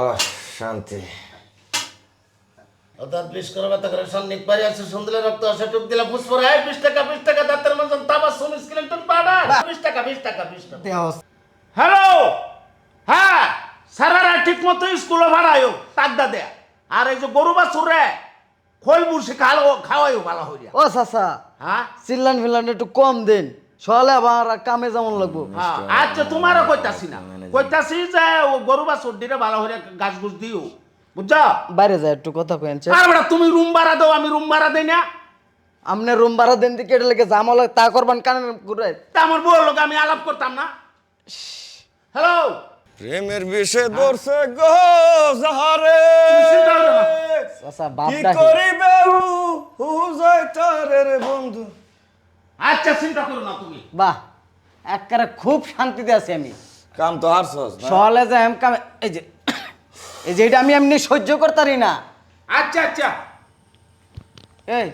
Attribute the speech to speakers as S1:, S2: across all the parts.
S1: ও শান্তি।
S2: অর্থাৎ বিষ করে ব্যথা করে সন্নিক পারি আছে সুন্দর রক্ত আসে টুক দিলে ফুসফর হয় বিশ টাকা বিশ টাকা দাঁতের মতন তাবা সুন স্কেলেটন পাউডার বিশ টাকা বিশ টাকা বিশ টাকা। হ্যালো? হ্যাঁ স্যারেরা ঠিক মতো স্কুলে ভাড়ায়ও তাগদা দেয়া। আর এই যে গরু বাছুর রে খোল বুসি খাওয়াইও ভালো হইয়া।
S3: ও চাচা।
S2: হ্যাঁ?
S3: চিল্লান ফিল্লান একটু কম দেন। সকালে আবার কামে যেমন লাগবো।
S2: হ্যাঁ, আচ্ছা তোমারও কইতাছি না। কইতাছি যে ও গরু বাছুর দিলে ভালো হইয়া গাছ গুছ দিও। বুঝছ?
S3: বাইরে যায় একটু কথা কয়েছে
S2: আর তুমি রুম ভাড়া দাও আমি রুম ভাড়া দেই না।
S3: আপনি রুম ভাড়া দেন দিকে এটা লেগে জামা লাগে তা করবান কানে ঘুরে।
S2: তা আমার বউর লোক আমি আলাপ করতাম না। হ্যালো?
S1: প্রেমের বিষে গো যাহারে।
S2: চিন্তা করো না।
S3: চাচা
S1: কি করিবে উ যায় তারে রে বন্ধু।
S2: আচ্ছা চিন্তা করো না তুমি।
S3: বাহ একবারে খুব শান্তিতে আছি আমি।
S1: কাম তো হারছস না?
S3: সকালে যে এম কামে এই যে এই যে এটা আমি এমনি সহ্য করতারি না।
S2: আচ্ছা আচ্ছা।
S3: এই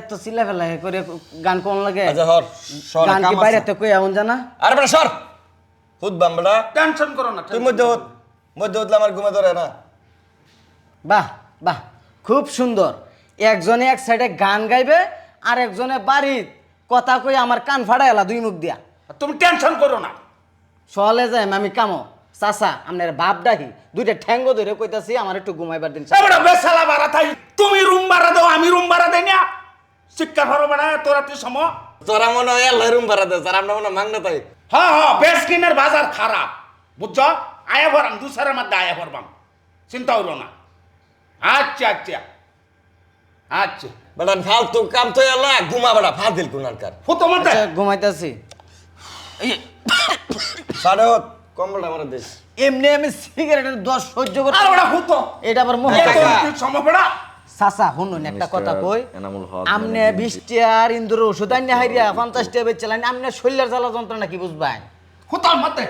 S3: এত চিল্লা ফেলা হে করে গান কোন লাগে?
S1: আচ্ছা হর সর
S3: গান
S1: কাম
S3: কি বাইরে তো কই এমন জানা?
S1: আরে বেটা সর! হুদ বাম বেটা।
S2: টেনশন করো না
S1: তুই মধ্যে হুদ মধ্যে হুদলে আমার ঘুমে ধরে না?
S3: বাহ বাহ খুব সুন্দর। একজনে এক সাইডে গান গাইবে আর একজনে বাড়ির কথা কই আমার কান ফাড়া এলা দুই মুখ দিয়া।
S2: তুমি টেনশন করো না।
S3: সহলে যাই আমি কামো। চাচা আপনার বাপ ডাকি দুইটা ঠ্যাঙ্গ ধরে কইতাছি আমার একটু ঘুমাইবার দিন
S2: এবারে বেসালা ভাড়া থাই তুমি রুম ভাড়া দাও আমি রুম ভাড়া দেই না। শিক্ষা ভাড়া ভাড়া তোরা তুই সম।
S1: তোরা মনে হয় আল্লাহ রুম ভাড়া দে আর আমরা মনে হয় মাংনা তাই।
S2: হ্যাঁ হ্যাঁ বেশ কিনের বাজার খারাপ বুঝছ? আয়া ভরাম দুসারের মধ্যে আয়া ভরবাম। চিন্তা হইল না। আচ্ছা আচ্ছা। আচ্ছা।
S1: বেটা ফালতু কাম তো এলা ঘুমা বেটা ফাদিল কুনার কার
S2: ফুতো মতে
S3: আচ্ছা, ঘুমাইতাছি।
S1: সাড়ে হত কম্বলটা আমার দেশ
S3: এমনি আমি সিগারেটের দশ সহ্য করতে
S2: আর ওটা ফুতো।
S3: এটা আবার
S1: টাকা।
S2: সমপড়া
S3: চাচা শুনুন একটা কথা কই।
S1: এনামুল হক
S3: আমনে বৃষ্টি আর ইন্দুর ওষুধ আইনে হাইরিয়া পঞ্চাশ টাকা বেচছিলেন আমনে শরীরের জ্বালা যন্ত্রণা কি বুঝবাই?
S2: ফুতার মতে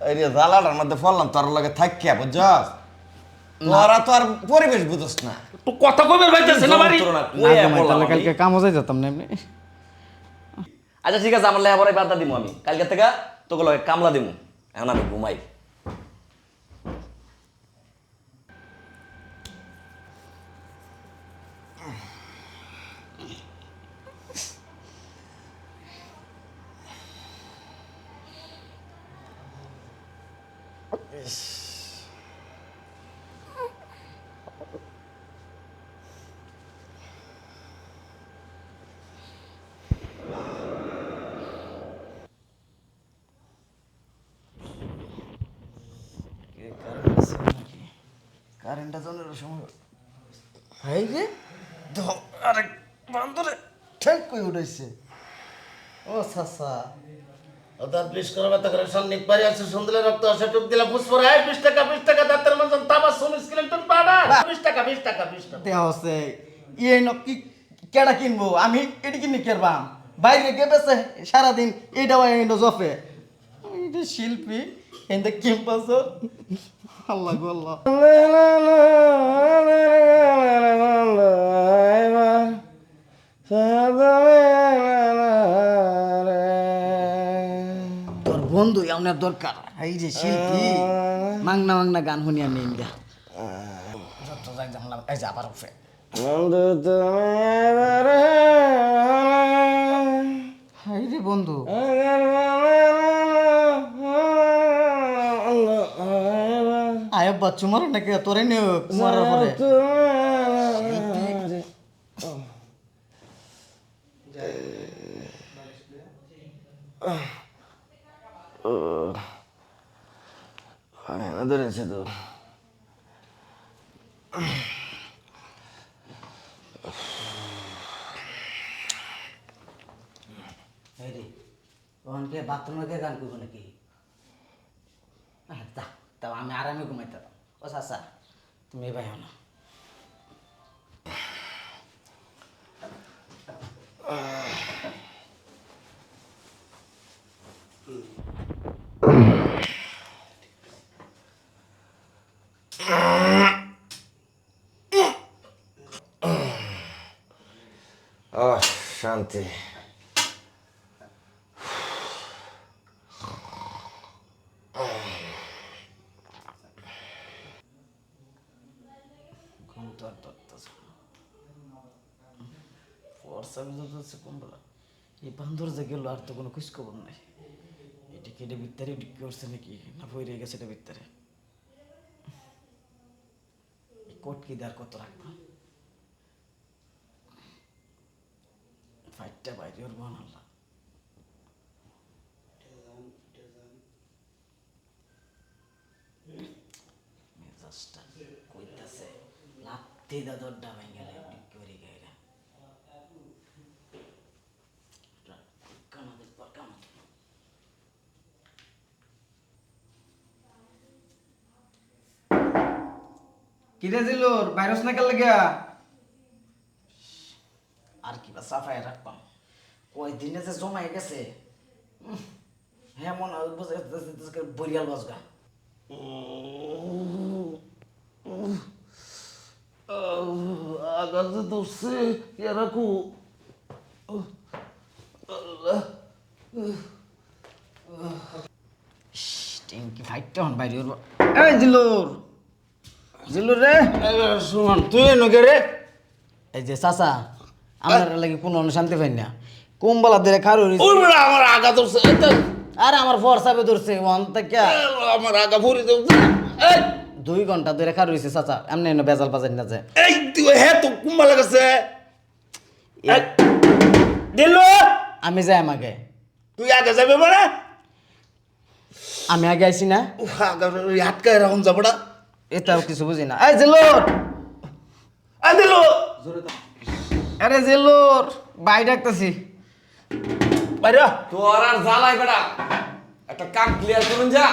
S1: এই যে জ্বালাটার মধ্যে পড়লাম তোর লগে থাকিয়া বুঝছস? তোরা তো আর পরিবেশ বুঝস না।
S2: তো কথা কবে ভাইতেছে না বাড়ি?
S1: আমি।
S3: কালকে কামও যাই যেতাম না এমনি।
S4: আচ্ছা ঠিক আছে আমার লেখাপড়াই বার্তা দিব আমি। কালকে থেকে তোকে লগে কামলা দিব এখন আমি ঘুমাই।
S3: কারেন্টটা জনের সময় হাই রে ধ- আরে বান্দরে। ঠেক কই উঠাইছে ও চাচা
S2: অর্থাৎ বিষ করে ব্যথা করে সন্নিক পারি আছে সুন্দর রক্ত আসে টুক দিলে ফুসফর হয় বিশ টাকা বিশ টাকা দাঁতের মতন তাবা সুন স্কেলেটন পাউডার বিশ টাকা বিশ টাকা বিশ টাকা।
S3: দেয়া হচ্ছে ইয়ে ন কি কেডা কিনবো? আমি এটি কিনে কেরবাম বাইরে গে বেছে সারাদিন এইটা জফে এটা শিল্পী এতে ক্যাম্পাস আল্লাহ আল্লাহ। তোর বন্ধু আপনার দরকার। এই যে শিল্পী মাংনা মাংনা গান শুনি আমি ইন্ডিয়া যত যাই জানলাম এই যে আবার উঠে হাই রে বন্ধু আয় বাচ্চু মারো নাকি? তোরে নিও মারার পরে
S1: ধরেছে তো
S3: বাথরুমে গান করব নাকি? আরামে ঘুমাইতে ও চাচা তুমি ভাই না।
S1: শান্তি।
S3: এই বান্দর যে গেল, আর তো কোনো খোঁজ খবর নাই। এটা কি এটা করছে নাকি? না বইরে গেছে এটা ভিতরে? কোট কি দেওয়ার কত রাখবা? ফাইটটা বাইরে ওর বানাল্লা মেজাজটা কইতাছে, লাত্তি দা দরডা ভেঙে গেলে। কিরে দিলুর ভাইরাস না কেন লাগা? আর কি বা সাফাই রাখবাম কয় দিনে যে জমাই গেছে হ্যাঁ মনে হয় বুঝে বরিয়াল বাজগা
S2: আগাতে ধরছে এরাকু
S3: টিঙ্কি ফাইটটা হন বাইরে এই জিলুর জিলুর রে।
S2: শুন তুই নকে রে।
S3: এই যে চাচা আমার লাগি কোনো শান্তি পাই না। কুম্বালা ধরে খারু
S2: আমার আগা ধরছে
S3: আরে আমার ফরসাবে ধরছে ওয়ান থেকে।
S2: আমার আগা ভরি
S3: দুই ঘণ্টা ধরে খারু হইছে চাচা এমনি এনে বেজাল বাজার না যায়
S2: এই তুই হে তো কুম্বা লাগাছে দিল
S3: আমি যাই আমাকে
S2: তুই আগে যাবে মানে?
S3: আমি আগে আইছি না।
S2: আগা হাতকায় রাখুন যাবড়া
S3: এটাও কিছু বুঝি না। এই জিলুর আরে জিলুর বাই ডাকতেছি।
S2: বাইরে
S4: তোর আর জ্বালাই বেটা। একটা কাম ক্লিয়ার করুন যা।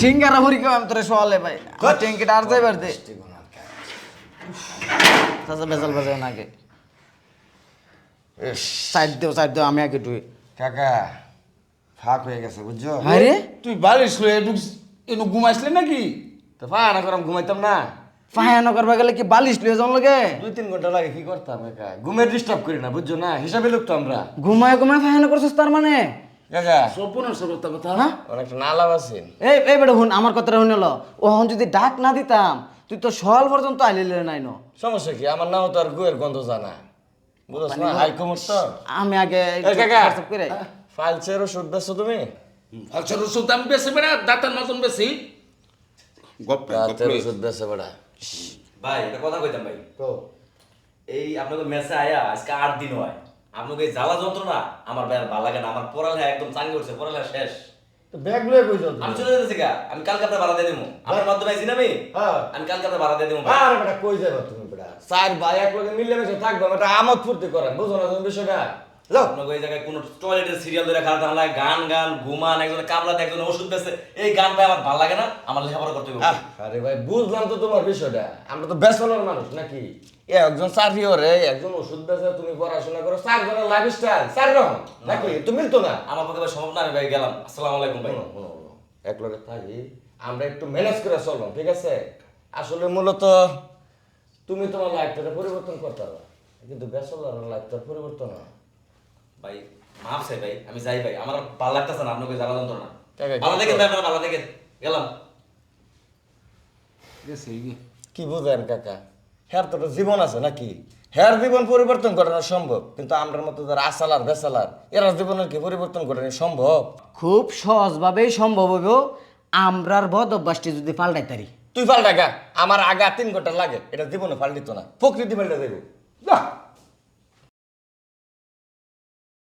S3: সিঙ্গারা হরি কেউ আমি তোরে সোয়ালে ভাই। ট্যাঙ্কিটা আর যাইবার দে। চাচা বেজাল বাজায় না আগে সাইড দেও সাইড দেও আমি আগে টুই
S1: কাকা ফাঁক হয়ে গেছে বুঝছ?
S3: আরে?
S2: তুই বালিশ লয়ে ঢুকস এনু ঘুমাইছিলি নাকি?
S1: তো ফাঁকা করাম ঘুমাইতাম না।
S3: ফায়ানো করবা গেলে কি বালিশ লিয়ে যাওয়ার লাগে?
S1: দুই তিন ঘণ্টা লাগে কি করতাম একা? ঘুমের ডিস্টার্ব করি না বুঝছ না? হিসাবে লোক তো আমরা।
S3: ঘুমায় ঘুমায় ফায়ানো করছিস তার মানে? হ্যাঁ? আমার কথাটা শুনে ওহন যদি ডাক না দিতাম তুই তো সকাল পর্যন্ত আইলিলে নাই নো।
S1: সমস্যা কি? আমার নাম তো আর গুয়ের গন্ধ জানা। বুঝছ না? হাই কমর তো।
S3: আমি আগে
S1: ওষুধ বেছো তুমি?
S2: রসুন দাম বেশি বেড়া দাঁতার মতন বেশি
S1: ওষুধ বেড়া।
S4: ভাই একটা কথা কইতাম ভাই।
S1: তো।
S4: এই আপনাকে মেসে আয়া আজকে আট দিন হয়। আপনাকে জ্বালা যন্ত্রণা আমার ভাই আর ভালো লাগে না। আমার পড়ালেখা একদম চাঙ্গি উঠছে পড়ালেখা শেষ।
S1: তো ব্যাগ লয়ে কই যাও
S4: আমি চলে যেতেছি গা। আমি কালকে আপনার ভাড়া দিয়ে দেবো আপনার মাধ্যমে আইছি না আমি?
S1: হ্যাঁ।
S4: আমি কালকে আপনার ভাড়া দিয়ে দেবো ভাই।
S1: আরে বেটা কই যাবা তুমি বেটা? চার ভাই এক লগে মিলে মিশে থাকবে। বেটা আমোদ ফুর্তি করেন। বুঝো না তুমি বিষয়টা?
S4: আপনাকে এই জায়গায় কোনো টয়লেটের সিরিয়াল ধরে খারাপ না লাগে গান গান ঘুমান একজনে কামলাতে একজনে ওষুধ এই গান ভাই আমার ভালো লাগে না আমার লেখাপড়া করতে হবে।
S1: আরে ভাই বুঝলাম তো তোমার বিষয়টা। আমরা তো বেসনের মানুষ নাকি? এ একজন চাকরি একজন ওষুধ বেচে তুমি পড়াশোনা করো লাইফ স্টাইল চার রকম নাকি? তো না।
S4: আমার পক্ষে সম্ভব না আমি ভাই গেলাম। আসসালামু আলাইকুম ভাই।
S1: এক লগে থাকি আমরা একটু ম্যানেজ করে চললাম ঠিক আছে? আসলে মূলত তুমি তোমার লাইফটা পরিবর্তন করতে পারো কিন্তু বেসলার লাইফটা পরিবর্তন হয়
S4: ভাই মাফ চাই ভাই আমি যাই ভাই আমার ভালো লাগতেছে না আপনাকে জ্বালা যন্ত্রণা।
S1: ঠিক
S4: ভালো দেখেন ভাই আপনারা ভালো দেখেন গেলাম।
S1: কি বুঝেন কাকা? হ্যার তো জীবন আছে নাকি? হ্যার জীবন পরিবর্তন সম্ভব কিন্তু আমরার মতো যারা আসালার বেসালার এরা জীবনের কি পরিবর্তন সম্ভব?
S3: খুব সহজভাবেই সম্ভব হইব আমরার বদ অভ্যাসটি যদি পাল্টাই তারি।
S1: তুই পাল্টা গা আমার আগা তিন ঘণ্টা লাগে এটা জীবনে পাল্টিত না প্রকৃতি পাল্টা দেবো। যা